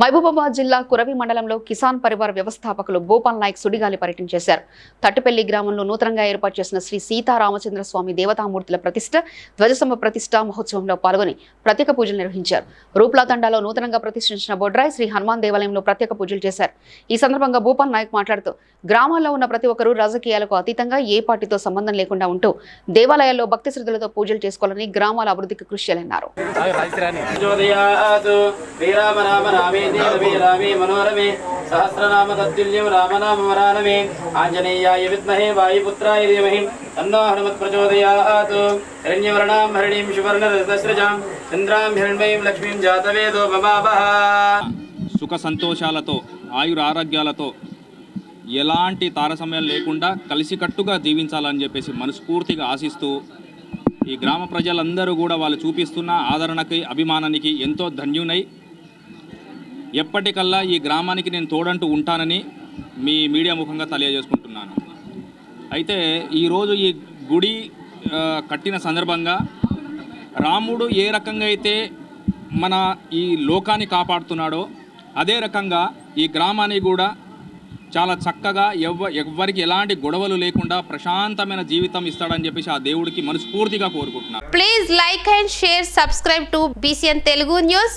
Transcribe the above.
మహబూబాబాద్ జిల్లా కురవి మండలంలో కిసాన్ పరివార్ వ్యవస్థాపకులు గోపాల్ నాయక్ సుడిగాలి పర్యటన చేశారు. తట్టుపల్లి గ్రామంలో నూతనంగా ఏర్పాటు చేసిన శ్రీ సీతారామచంద్ర స్వామి దేవతామూర్తుల ప్రతిష్ట ధ్వజస్తంభ ప్రతిష్ట మహోత్సవంలో పాల్గొని ప్రత్యేక పూజలు నిర్వహించారు. రూప్లా తండాలో నూతనంగా ప్రతిష్ఠించిన బొడ్రాయ్ శ్రీ హనుమాన్ దేవాలయంలో ప్రత్యేక పూజలు చేశారు. ఈ సందర్భంగా భూపాల్ నాయక్ మాట్లాడుతూ గ్రామాల్లో ఉన్న ప్రతి ఒక్కరూ రాజకీయాలకు అతీతంగా ఏ పార్టీతో సంబంధం లేకుండా ఉంటూ దేవాలయాల్లో భక్తి శ్రద్ధలతో పూజలు చేసుకోవాలని గ్రామాల అభివృద్ధికి కృషి చేయాలన్నారు. రమే రామే మనోరమే సహస్రనామ తత్తుల్యం రామనామ వరానమే. ఆంజనేయాయ విద్మహే వాయుపుత్రాయ ధీమహి. తన్నో హనుమత్ ప్రచోదయాత్. హిరణ్యవర్ణాం హరిణీం సువర్ణ రథస్రజాం చంద్రాం హిరణ్మయీం లక్ష్మీం జాతవేదో మమావహ సుఖ సంతోషాలతో ఆయుర ఆరోగ్యాలతో ఎలాంటి తారసమ్యాలు లేకుండా కలిసికట్టుగా జీవించాలని చెప్పేసి మనస్ఫూర్తిగా ఆశిస్తూ ఈ గ్రామ ప్రజలందరూ కూడా వాళ్ళు చూపిస్తున్న ఆదరణకి అభిమానానికి ఎంతో ధన్యునై ఎప్పటికల్లా ఈ గ్రామానికి నేను తోడంటూ ఉంటానని మీ మీడియా ముఖంగా తెలియజేసుకుంటున్నాను. అయితే ఈరోజు ఈ గుడి కట్టిన సందర్భంగా రాముడు ఏ రకంగా అయితే మన ఈ లోకాన్ని కాపాడుతున్నాడో అదే రకంగా ఈ గ్రామాన్ని కూడా చాలా చక్కగా ఎవ్వ ఎవ్వరికి ఎలాంటి గొడవలు లేకుండా ప్రశాంతమైన జీవితం ఇస్తాడని చెప్పేసి ఆ దేవుడికి మనస్ఫూర్తిగా కోరుకుంటున్నాను. Please like and share subscribe to BCN Telugu news